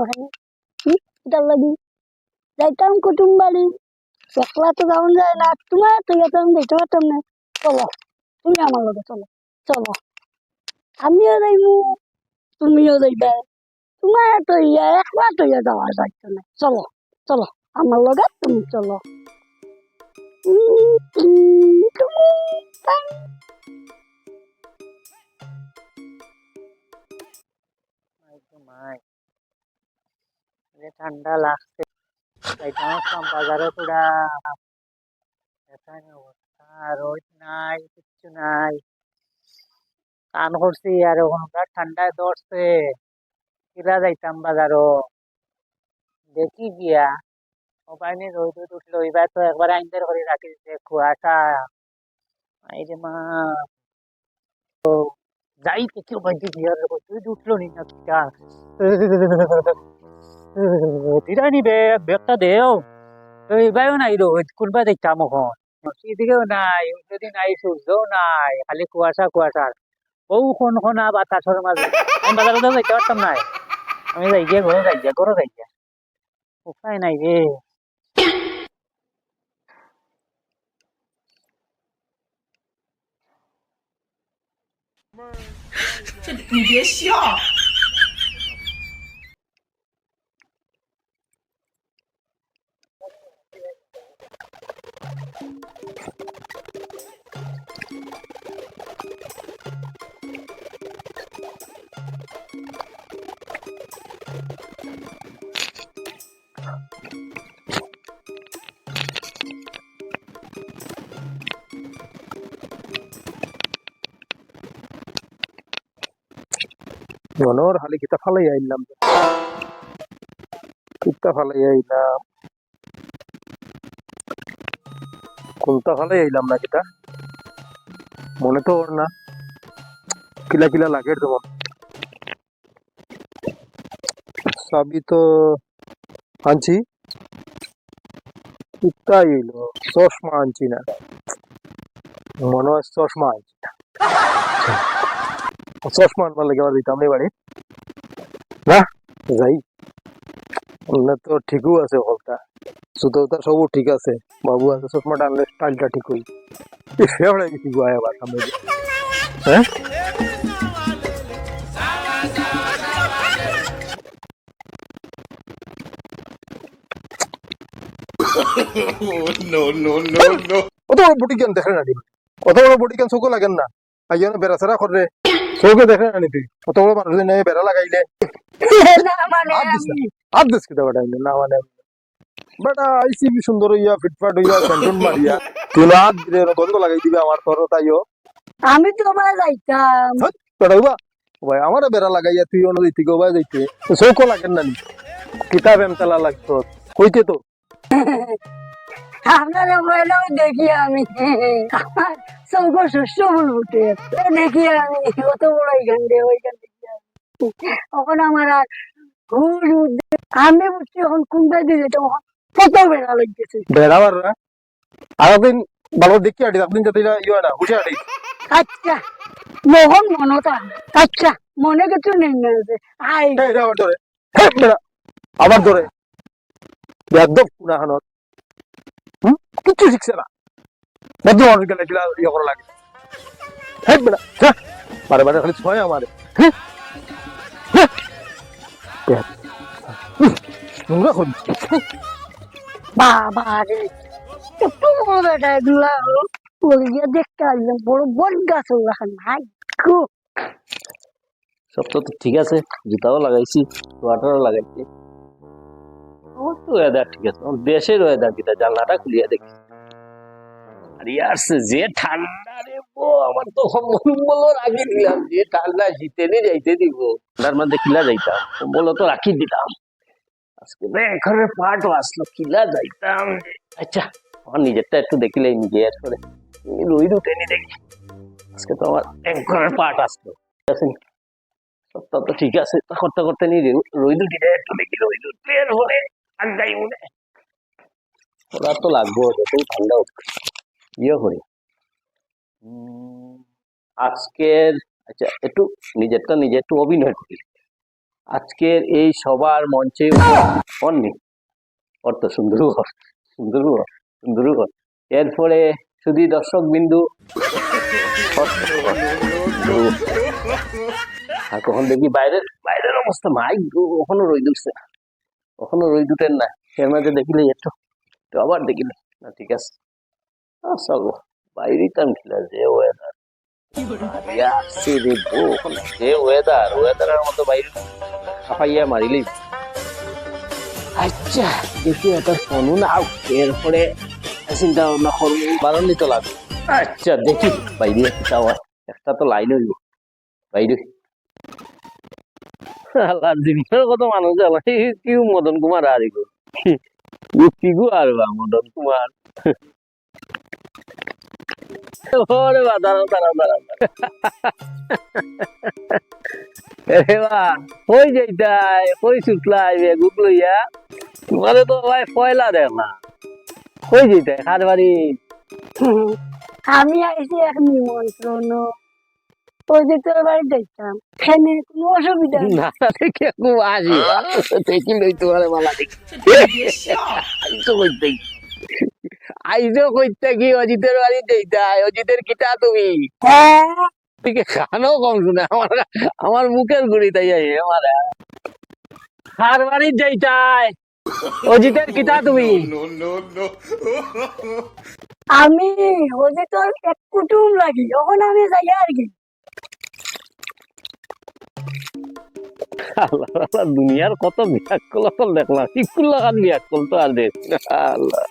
ওখানে কি? লাগি? যাইতাম কুটুম বাড়ি। একলা তো যাওয়া যায় না। তোমার তো আমি দেখতে পারতাম না চলো, তুমি আমার লগে চলো চলো। আমিও যাইব তুমিও যাইবে। তোমার তো ইয়ে একলা তো ইয়ে যাওয়া যাইতো না চলো চলো, আমার লগে তুমি চলো। ঠান্ডা লাগছে। বাজারে রোদ নাই, কিচ্ছু নাই। কান করছি আর ওখানকার ঠান্ডায় যাইতাম বাজারও। দেখি গিয়া। নেই রোদ রোদ উঠল এবার তো একবার আইনদের করে রাখি দিচ্ছে কুয়াশা। মা। তো যাই কেউ বাইতে গিয়ার তুই উঠল নি না কিটা দিরা নি দেও তো এবারও নাই রোদ কোনবা দেখতাম এখন এদিকেও নাই যদি নাই সূর্যও নাই খালি কুয়াশা কুয়াশা ও কোন কোনা বাতাসের মাঝে আমি বাজারে তো যাইতে পারতাম নাই আমি যাই গিয়ে ঘরে যাই গিয়া ঘরে যাই গিয়া উপায় নাই রে মনোর হালি কিতা ফালাই আইলাম কিতা ফালাই আইলাম কোনটা ফালাই আইলাম না কিতা মনে তো ওর না কিলা কিলা লাগে তোমার সবই তো আনছি কিতাই হইল চশমা আনছি না মনে হয় চশমা আনছি না চশমা আনবার লাগে দিতাম না যাই। না তো ঠিকও আছে হলটা জুতোটা সবও ঠিক আছে। বাবু আছে চশমাটা আনলে স্টাইলটা ঠিক হই ফেভারে গেছি গোয়া আবার সামনে হ্যাঁ. অত বড় বডি কেন দেখে না। অত বড় বডি কেন চোখও লাগেন না। আইয়া বেড়া সেরা করে চোখে দেখে না তুই অত বড় মানুষ নেই বেড়া লাগাইলে। হাত দিস কিতা বেটা না মানে বেটা আইসি কি সুন্দর হইয়া ফিটফাট হইয়া সেন্টন মারিয়া। তুই না গন্ধ লাগাই দিবে আমার তোর তাইও আমি তো মানে যাইতাম। বেটা হইবা ভাই আমার বেড়া লাগাইয়া তুই অন্য দিতে গোবা যাইতে। চৌকো লাগেন না নি। কিতাব এমতালা লাগতো কইতে তো। আপনার মোবাইলেও দেখি আমি। চৌক শস্য বলবুটে দেখি আমি কত বড় এখান দিয়ে ওইখান থেকে তখন আমার আর উদ্দে- আমি বুঝছি এখন কোনটা দিয়ে কত বেড়া লাগতেছে বেড়াবার আরেকদিন ভালো দেখি আটি একদিন যাতে ইয়ে না আটি আচ্ছা মোহন মনতা আচ্ছা মনে কিছু নেই না যে আই আবার ধরে। আবার ধরে। একদম হুম? কিচ্ছু শিখছে না। বদ্ধ মানুষ গেলে কিলা ইয়ে করা লাগে? বেড়া হ্যাঁ বারে বারে খালি ছয় আমারে। হ্যাঁ হ্যাঁ নোংরা করি বাবা রে একটু বড় বেটা এগুলা। ওই গিয়ে দেখতে আসলাম বড় বট গাছ ওগুলা। নাই গো। সব তো ঠিক আছে জুতাও লাগাইছি সোয়াটারও লাগাইছি। আমার তো ওয়েদার ঠিক আছে দেশের ওয়েদার কিটা জানলাটা খুলিয়া দেখি। ইয়ার সে যে ঠান্ডা রে বো, আমার তো কম্বল রাখি দিলাম, যে ঠান্ডা শীতে নি যাইতে দিব। ঠান্ডার মধ্যে কিলা যাইতাম? কম্বল তো, রাখি দিলাম আজকে এখানে পাট আসলো কিলা যাইতাম। আচ্ছা আমার নিজেরটা একটু দেখিলে নিজে আসলে রুই রুটে দেখি। আজকে তো আমার একঘরের পাট আসলো। ঠিক নি? তো ঠিক আছে করতে করতে নি রই দুটি একটু দেখি রই এরপরে আর যাই মনে ওরা তো লাগবো ঠান্ডা ইয়ে করি আজকের আচ্ছা একটু নিজেরটা নিজে একটু অভিনয় করি। আজকের এই সবার মঞ্চে অন্য অর্থ সুন্দর সুন্দর সুন্দর এরপরে শুধু দর্শক বিন্দু আর কখন দেখি বাইরের বাইরের অবস্থা, মাই কখনো রই না। কখনো রই উঠেন না। এর মাঝে দেখিলে একটু আবার দেখিলে। না, ঠিক আছে। আহ, চলো বাইরেই খেলা যে ওয়েদার আসছে রে বউ, যে ওয়েদার ওয়েদারের মতো বাইরে হাঁপাইয়া মারিলেই আচ্ছা দেখি এটা শোনো না এরপরে চিন্তা ভাবনা করব বারণই তো লাগবে আচ্ছা দেখি বাইরে একটা একটা তো লাইন হইব বাইরে কত মানুষ কি মদন কুমার আর কি গো আর মদন কুমার ওরে বা দাঁড়াও দাঁড়াও দাঁড়াও এ বা কই যাইতাই? কই ছুটলাই বেগুক লইয়া তোমারে তো ভাই পয়লা দেখ না। কই যাইতাই খার বাড়ি? আমি আইছি এক নিমন্ত্রণ। ওই যে তোর বাড়ি দেখতাম ফ্যানে কোনো অসুবিধা না দেখে খুব আসি। দেখি লই তোমার মালা দেখি। আইসো কইতে কি অজিতের বাড়ি যাইতাই অজিতের কিটা তুমি? হ্যাঁ খানো কম শুনে আমার আমার মুখের গুড়ি তাই আমার। খার বাড়ি যাইতাই অজিতের কিটা তুমি. আমি ওই যে তোর এক কুটুম লাগি তখন আমি যাই আর কি। আল্লাহ দুনিয়ার কত বিয়াকল দেখলাম। ইকুল লাগান বিয়াকল তো আর দেখ। আল্লাহ।